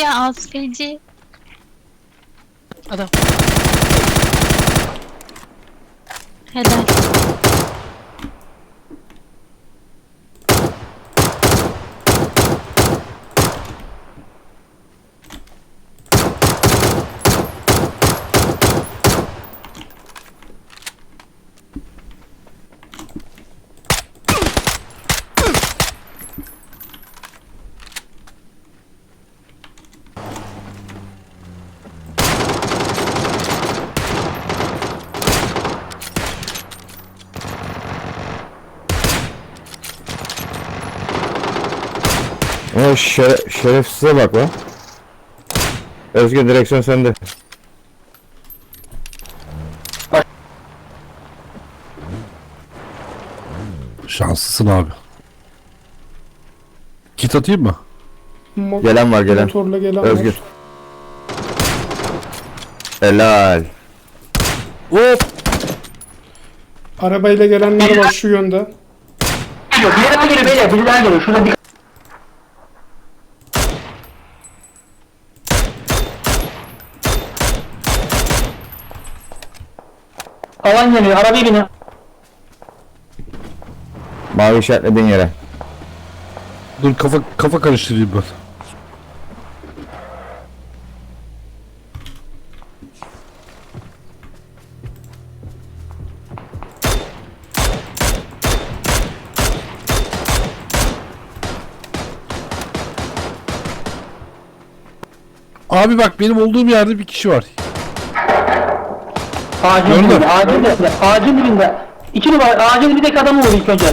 ya az feci. Adam. Helal. O şere şerefsize bak lan. Özgür direksiyon sende. Şanslısın abi. Kit atayım mı? Mo- Gelen var gelen. Motorla gelen Özgür. var. Helal. Hop! Arabayla gelenler var şu yönde. Geliyor. Biri daha geliyor beyler. Biri daha geliyor. Şurada bir... Alan geliyor. Arabaya binin. Mavi işaretlediğin yere. Dur kafa kafa karıştırayım ben. Abi bak benim olduğum yerde bir kişi var. Ağacın Gördüm. dibinde. Ağacın dibinde. Ağacın dibinde. İki numara ağacın dibindeki adamı vurdu ilk önce.